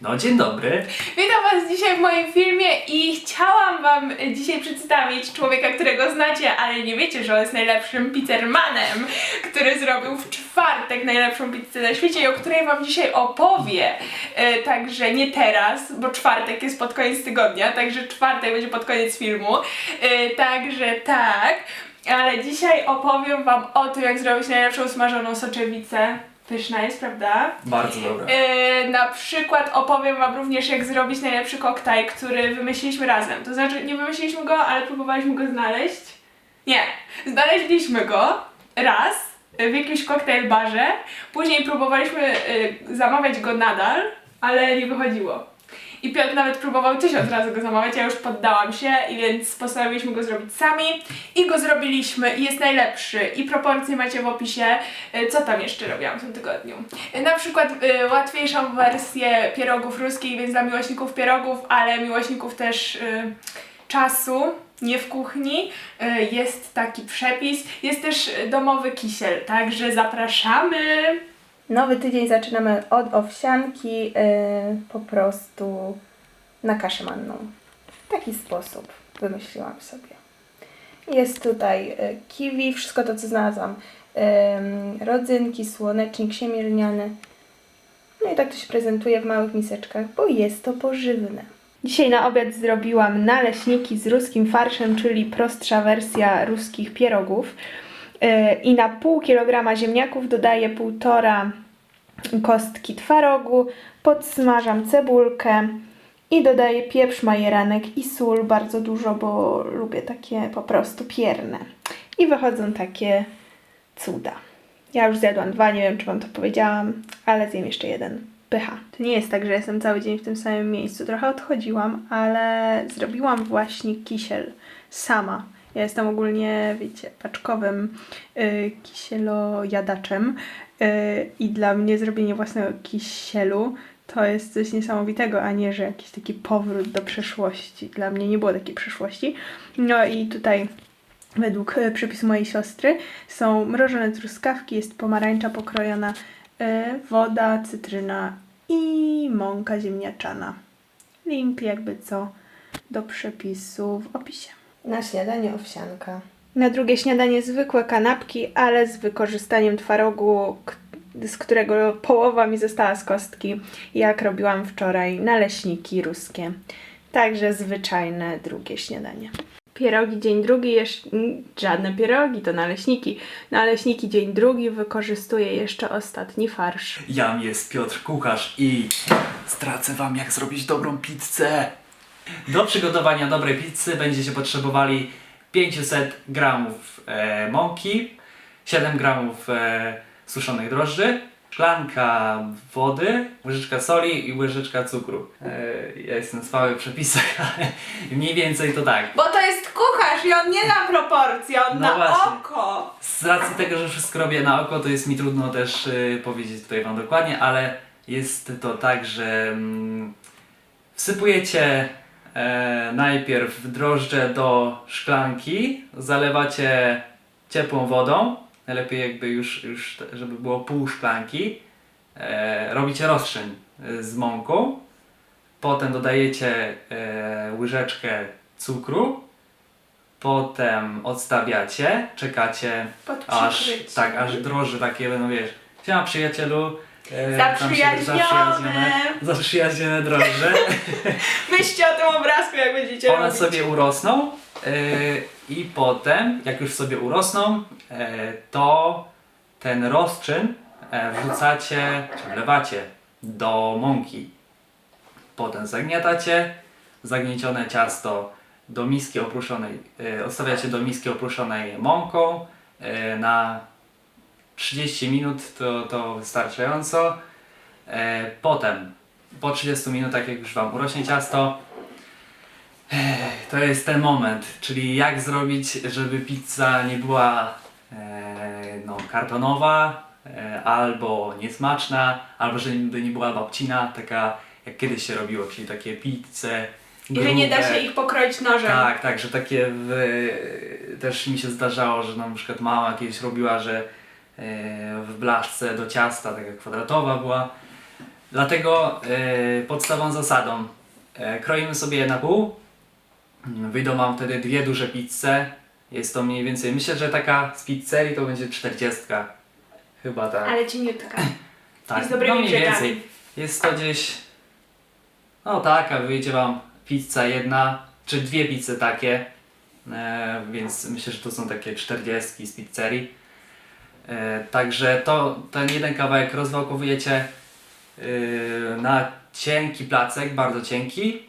No, dzień dobry. Witam Was dzisiaj w moim filmie i chciałam Wam dzisiaj przedstawić człowieka, którego znacie, ale nie wiecie, że on jest najlepszym pizzermanem, który zrobił w czwartek najlepszą pizzę na świecie i o której Wam dzisiaj opowie. E, także nie teraz, bo czwartek jest pod koniec tygodnia, także czwartek będzie pod koniec filmu. E, także tak, ale dzisiaj opowiem Wam o tym, jak zrobić najlepszą smażoną soczewicę. Pyszna jest, prawda? Bardzo dobra. Yy, na przykład opowiem Wam również, jak zrobić najlepszy koktajl, który wymyśliliśmy razem. To znaczy, nie wymyśliliśmy go, ale próbowaliśmy go znaleźć. Nie, znaleźliśmy go raz w jakimś koktajl barze, później próbowaliśmy yy, zamawiać go nadal, ale nie wychodziło. I Piotr nawet próbował tysiąc razy go zamawiać, ja już poddałam się, i więc postanowiliśmy go zrobić sami. I go zrobiliśmy i jest najlepszy. I proporcje macie w opisie. Y, Co tam jeszcze robiłam w tym tygodniu? Y, Na przykład y, łatwiejszą wersję pierogów ruskich, więc dla miłośników pierogów, ale miłośników też y, czasu, nie w kuchni. Y, jest taki przepis. Jest też domowy kisiel, także zapraszamy. Nowy tydzień zaczynamy od owsianki yy, po prostu na kaszę manną. W taki sposób wymyśliłam sobie. Jest tutaj yy, kiwi, wszystko to co znalazłam. Yy, rodzynki, słonecznik siemielniany. No i tak to się prezentuje w małych miseczkach, bo jest to pożywne. Dzisiaj na obiad zrobiłam naleśniki z ruskim farszem, czyli prostsza wersja ruskich pierogów. Yy, I na pół kilograma ziemniaków dodaję półtora kostki twarogu, podsmażam cebulkę i dodaję pieprz, majeranek i sól bardzo dużo, bo lubię takie po prostu pierne. I wychodzą takie cuda. Ja już zjadłam dwa, nie wiem czy Wam to powiedziałam, ale zjem jeszcze jeden. Pycha. To nie jest tak, że jestem cały dzień w tym samym miejscu. Trochę odchodziłam, ale zrobiłam właśnie kisiel sama. Ja jestem ogólnie, wiecie, paczkowym y, kisielojadaczem y, i dla mnie zrobienie własnego kisielu to jest coś niesamowitego, a nie, że jakiś taki powrót do przeszłości. Dla mnie nie było takiej przeszłości. No i tutaj według y, przepisu mojej siostry są mrożone truskawki, jest pomarańcza pokrojona, y, woda, cytryna i mąka ziemniaczana. Link jakby co do przepisu w opisie. Na śniadanie owsianka. Na drugie śniadanie zwykłe kanapki, ale z wykorzystaniem twarogu, z którego połowa mi została z kostki, jak robiłam wczoraj naleśniki ruskie. Także zwyczajne drugie śniadanie. Pierogi dzień drugi, jeszcze żadne pierogi, to naleśniki. Naleśniki dzień drugi wykorzystuję jeszcze ostatni farsz. Jam jest Piotr Kucharz i stracę wam jak zrobić dobrą pizzę. Do przygotowania dobrej pizzy będziecie potrzebowali 500 gramów e, mąki, 7 gramów e, suszonych drożdży, szklanka wody, łyżeczka soli i łyżeczka cukru. E, ja jestem słaby w przepisach, ale mniej więcej to tak. Bo to jest kucharz i on nie na proporcje, on No na właśnie. oko. Z racji tego, że wszystko robię na oko, to jest mi trudno też y, powiedzieć tutaj Wam dokładnie, ale jest to tak, że mm, wsypujecie e, najpierw drożdże do szklanki, zalewacie ciepłą wodą, najlepiej jakby już, już żeby było pół szklanki, e, robicie rozczyn y, z mąką, potem dodajecie e, łyżeczkę cukru, potem odstawiacie, czekacie Pod aż, przykryciem. tak, aż drożdże takie będą, wiesz, siema przyjacielu, e, zaprzyjaźnione, zaprzyjaźnione drożdże, Myślcie o tym obrazku, jak będziecie one robić. sobie urosną e, i potem, jak już sobie urosną, e, to ten rozczyn e, wrzucacie, czy wlewacie do mąki. Potem zagniatacie, zagniecione ciasto do miski opruszonej, e, odstawiacie do miski opruszonej mąką e, na 30 minut to, to wystarczająco. E, potem po 30 minutach, jak już Wam urośnie ciasto, e, to jest ten moment, czyli jak zrobić, żeby pizza nie była e, no, kartonowa, e, albo niesmaczna, albo żeby nie była babcina, taka jak kiedyś się robiło, czyli takie pizze I że nie da się ich pokroić nożem. Tak, tak, że takie w, też mi się zdarzało, że na przykład mama kiedyś robiła, że w blaszce do ciasta, taka kwadratowa była, Dlatego e, podstawową zasadą e, kroimy sobie je na pół. Wyjdą Wam wtedy dwie duże pizze. Jest to mniej więcej, myślę, że taka z pizzerii to będzie 40. Chyba tak. Ale cieniutka. tak. z dobrymi no mniej brzegami. więcej. Jest to gdzieś, no taka, wyjdzie Wam pizza jedna, czy dwie pizze takie. E, więc myślę, że to są takie 40 z pizzerii. E, także to, ten jeden kawałek rozwałkowujecie yy, na cienki placek, bardzo cienki.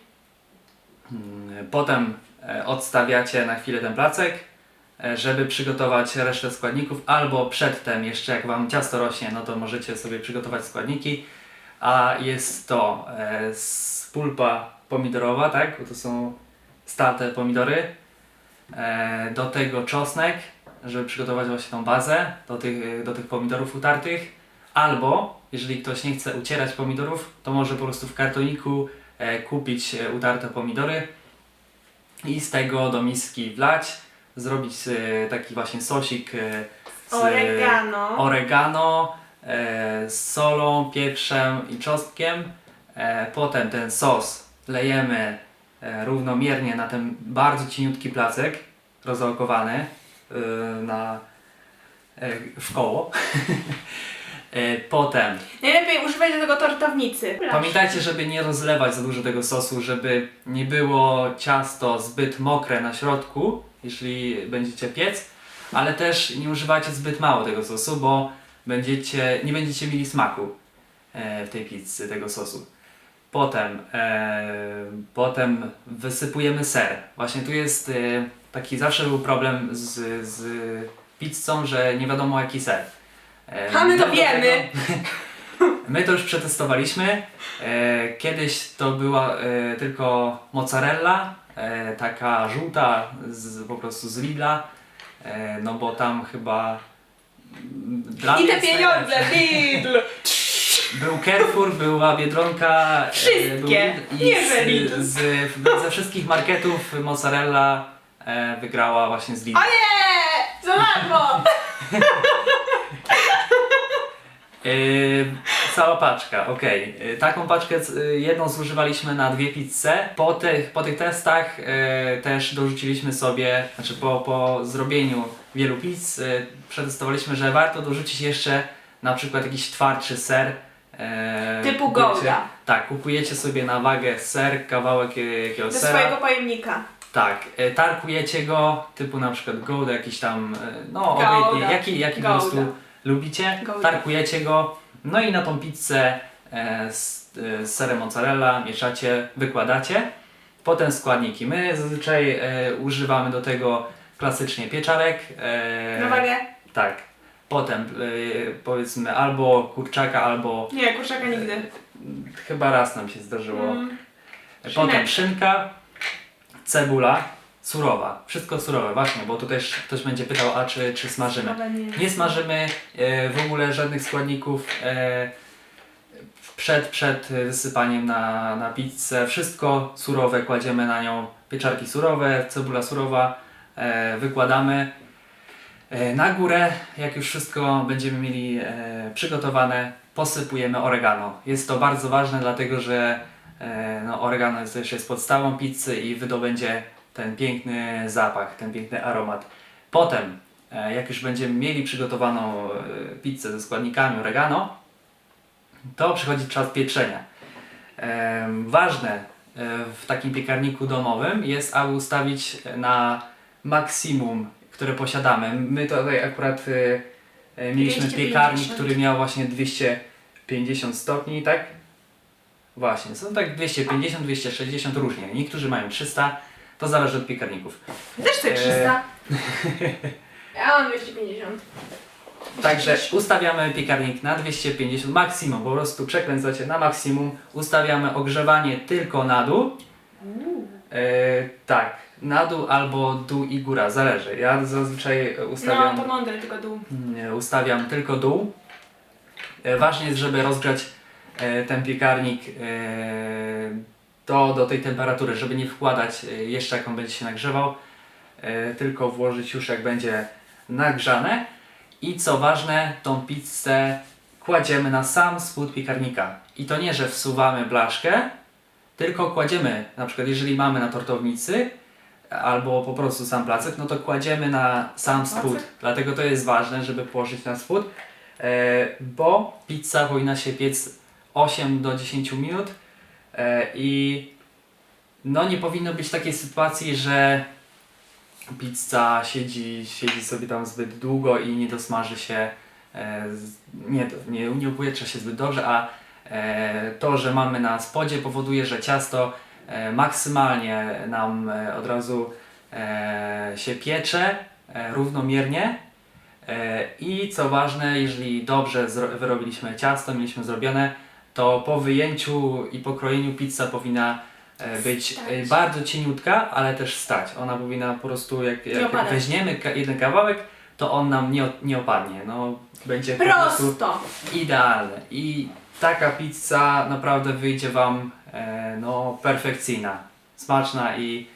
Mm, Potem e, odstawiacie na chwilę ten placek, e, żeby przygotować resztę składników, albo przedtem jeszcze jak Wam ciasto rośnie, no to możecie sobie przygotować składniki. A jest to e, pulpa pomidorowa, tak? Bo to są starte pomidory. E, do tego czosnek, żeby przygotować właśnie tą bazę do tych, do tych pomidorów utartych. Albo, jeżeli ktoś nie chce ucierać pomidorów, to może po prostu w kartoniku e, kupić e, utarte pomidory i z tego do miski wlać, zrobić e, taki właśnie sosik z Oregano. oregano, z solą, pieprzem i czosnkiem. Potem ten sos lejemy równomiernie na ten bardzo cieniutki placek rozwałkowany na, e, w koło. e, potem Najlepiej używać do tego tortownicy. Pamiętajcie, żeby nie rozlewać za dużo tego sosu, żeby nie było ciasto zbyt mokre na środku, jeśli będziecie piec, ale też nie używajcie zbyt mało tego sosu, bo będziecie, nie będziecie mieli smaku e, w tej pizzy, tego sosu. Potem, e, potem wysypujemy ser. Właśnie tu jest e, taki, zawsze był problem z, z pizzą, że nie wiadomo jaki ser. E, A my to do wiemy. tego- My to już przetestowaliśmy. E, kiedyś to była e, tylko mozzarella, e, taka żółta, z, po prostu z Lidla, e, no bo tam chyba mm, dla I mnie te jest pieniądze, najlepsze. Lidl! Był Carrefour, była Biedronka, e, Wszystkie, Lidl nie że i Lidl. z, z, ze wszystkich marketów mozzarella e, wygrała właśnie z Lidl. O nie! Za darmo! Yy, cała paczka, okej. Yy, Taką paczkę yy, jedną zużywaliśmy na dwie pizze. Po tych, po tych testach yy, też dorzuciliśmy sobie, znaczy po, po zrobieniu wielu pizz, yy, przetestowaliśmy, że warto dorzucić jeszcze na przykład jakiś twardszy ser. Yy, Typu kupujecie- Gouda. Tak, kupujecie sobie na wagę ser, kawałek yy, jakiegoś Do sera. swojego pojemnika. Tak, e, tarkujecie go, typu na przykład Gouda, jakiś tam, e, no Gouda. obojętnie, jaki, jaki po Gouda. prostu lubicie, Gouda. tarkujecie go, no i na tą pizzę e, z, e, z serem mozzarella mieszacie, wykładacie. Potem składniki. My zazwyczaj e, używamy do tego klasycznie pieczarek. E, Na wagę? Tak. Potem e, powiedzmy albo kurczaka, albo Nie, kurczaka nigdy. chyba raz nam się zdarzyło. Mm. Potem Szyneczka. szynka, cebula, surowa. Wszystko surowe, właśnie, bo tu też ktoś będzie pytał, a czy, czy smażymy. Nie. Smażymy e, w ogóle żadnych składników e, przed, przed wysypaniem na, na pizzę. Wszystko surowe kładziemy na nią. Pieczarki surowe, cebula surowa, e, wykładamy. E, na górę, jak już wszystko będziemy mieli e, przygotowane, posypujemy oregano. Jest to bardzo ważne, dlatego że no, oregano jest, też jest podstawą pizzy i wydobędzie ten piękny zapach, ten piękny aromat. Potem, e, jak już będziemy mieli przygotowaną e, pizzę ze składnikami oregano, to przychodzi czas pieczenia. Ważne e, w takim piekarniku domowym jest, aby ustawić na maksimum, które posiadamy. My tutaj akurat e, e, mieliśmy 250. piekarnik, który miał właśnie 250 stopni, tak? Właśnie, są tak 250, 260 różnie. Niektórzy mają 300, to zależy od piekarników. Też chcę E, 300. Ja mam 250. Także ustawiamy piekarnik na 250 maksimum, po prostu przekręcacie na maksimum. Ustawiamy ogrzewanie tylko na dół. E, tak, na dół albo dół i góra, zależy. Ja zazwyczaj ustawiam, No, to mądre, tylko dół. nie, ustawiam tylko dół. E, ważne jest, żeby rozgrzać ten piekarnik e, do, do tej temperatury, żeby nie wkładać e, jeszcze jak on będzie się nagrzewał, e, tylko włożyć już jak będzie nagrzane. I co ważne, tą pizzę kładziemy na sam spód piekarnika. I to nie, że wsuwamy blaszkę, tylko kładziemy, na przykład jeżeli mamy na tortownicy albo po prostu sam placek, no to kładziemy na sam spód. Dlatego to jest ważne, żeby położyć na spód, e, bo pizza powinna się piec 8 do 10 minut. E, i no nie powinno być takiej sytuacji, że pizza siedzi, siedzi sobie tam zbyt długo i nie dosmaży się, e, nie, nie, nie się zbyt dobrze, a e, to, że mamy na spodzie powoduje, że ciasto maksymalnie nam od razu się piecze równomiernie. I co ważne, jeżeli dobrze wyrobiliśmy ciasto, mieliśmy zrobione, to po wyjęciu i pokrojeniu pizza powinna e, być e, Stać. bardzo cieniutka, ale też stać. Ona powinna po prostu, jak, jak opadać. weźmiemy ka- jeden kawałek, to on nam nie, nie opadnie. No, będzie po prostu Prosto! idealne. I taka pizza naprawdę wyjdzie Wam e, no, perfekcyjna, smaczna i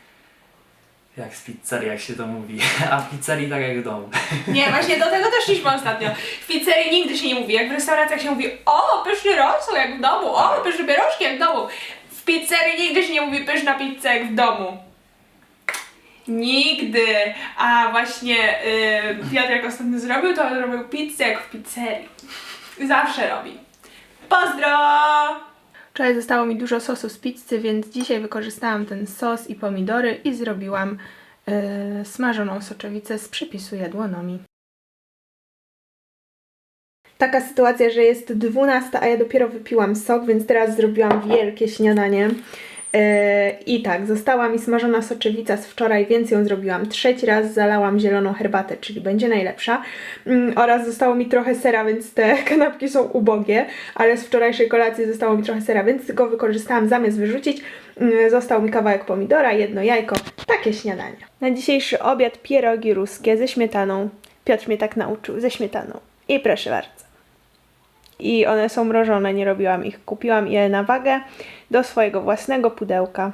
jak z pizzerii, jak się to mówi. A w pizzerii tak jak w domu. Nie, właśnie do tego też szliśmy ostatnio. W pizzerii nigdy się nie mówi, jak w restauracjach się mówi o, pyszny rosół jak w domu, o, Tak. pyszne pierożki jak w domu. W pizzerii nigdy się nie mówi pyszna pizza jak w domu. Nigdy. A właśnie yy, Piotr jak ostatnio zrobił, to zrobił pizzę jak w pizzerii. Zawsze robi. Pozdro! Wczoraj zostało mi dużo sosu z pizzy, więc dzisiaj wykorzystałam ten sos i pomidory i zrobiłam e, smażoną soczewicę z przepisu jadłonomi. Taka sytuacja, że jest 12, a ja dopiero wypiłam sok, więc teraz zrobiłam wielkie śniadanie. E, I tak, została mi smażona soczewica z wczoraj, więc ją zrobiłam trzeci raz, zalałam zieloną herbatę, czyli będzie najlepsza. Mm, oraz zostało mi trochę sera, więc te kanapki są ubogie, ale z wczorajszej kolacji zostało mi trochę sera, więc go wykorzystałam zamiast wyrzucić. Mm, Został mi kawałek pomidora, jedno jajko, takie śniadanie. Na dzisiejszy obiad pierogi ruskie ze śmietaną. Piotr mnie tak nauczył, ze śmietaną. I proszę bardzo. I one są mrożone, nie robiłam ich. Kupiłam je na wagę do swojego własnego pudełka.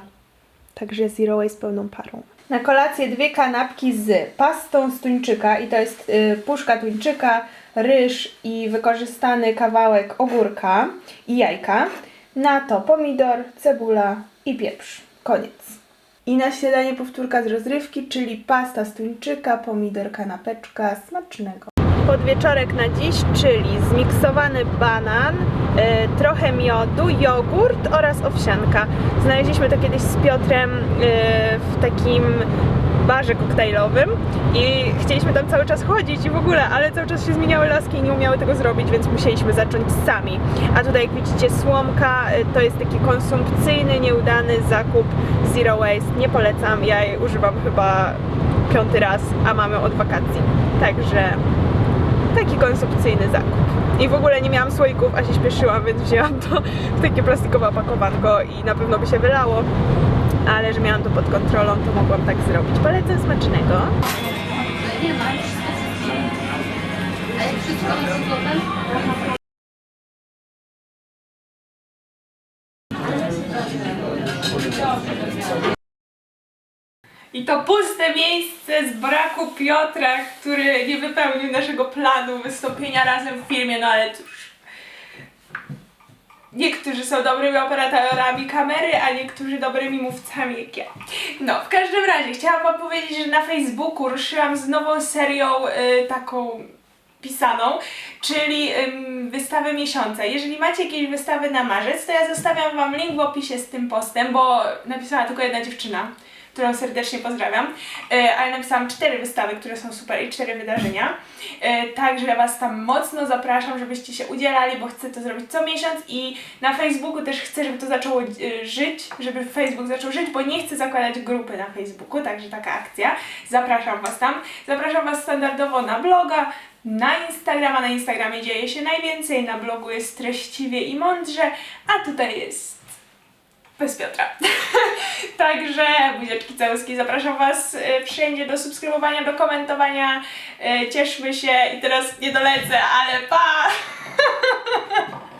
Także zero waste pełną parą. Na kolację dwie kanapki z pastą z tuńczyka i to jest y, puszka tuńczyka, ryż i wykorzystany kawałek ogórka i jajka. Na to pomidor, cebula i pieprz. Koniec. I na śniadanie powtórka z rozrywki, czyli pasta z tuńczyka, pomidor, kanapeczka, smacznego. Podwieczorek na dziś, czyli zmiksowany banan, e, trochę miodu, jogurt oraz owsianka. Znaleźliśmy to kiedyś z Piotrem e, w takim barze koktajlowym i chcieliśmy tam cały czas chodzić i w ogóle, ale cały czas się zmieniały laski i nie umiały tego zrobić, więc musieliśmy zacząć sami. A tutaj jak widzicie słomka e, to jest taki konsumpcyjny, nieudany zakup zero waste. Nie polecam, ja jej używam chyba piąty raz, a mamy od wakacji. Także taki konsumpcyjny zakup. I w ogóle nie miałam słoików, a się śpieszyłam, więc wzięłam to w takie plastikowe opakowanko i na pewno by się wylało. Ale że miałam to pod kontrolą, to mogłam tak zrobić. Polecam smacznego. I to puste miejsce z braku Piotra, który nie wypełnił naszego planu wystąpienia razem w filmie, no ale cóż. Niektórzy są dobrymi operatorami kamery, a niektórzy dobrymi mówcami jak ja. No, w każdym razie chciałam wam powiedzieć, że na Facebooku ruszyłam z nową serią y, taką pisaną, czyli ym, wystawy miesiąca. Jeżeli macie jakieś wystawy na marzec, to ja zostawiam wam link w opisie z tym postem, bo napisała tylko jedna dziewczyna, którą serdecznie pozdrawiam, e, ale napisałam cztery wystawy, które są super i cztery wydarzenia. E, Także Was tam mocno zapraszam, żebyście się udzielali, bo chcę to zrobić co miesiąc i na Facebooku też chcę, żeby to zaczęło e, żyć, żeby Facebook zaczął żyć, bo nie chcę zakładać grupy na Facebooku, także taka akcja. Zapraszam Was tam. Zapraszam Was standardowo na bloga, na Instagrama. Na Instagramie dzieje się najwięcej, na blogu jest treściwie i mądrze, a tutaj jest bez Piotra. Także buziaczki całuski, zapraszam Was e, wszędzie do subskrybowania, do komentowania. E, Cieszmy się i teraz nie dolecę, ale pa!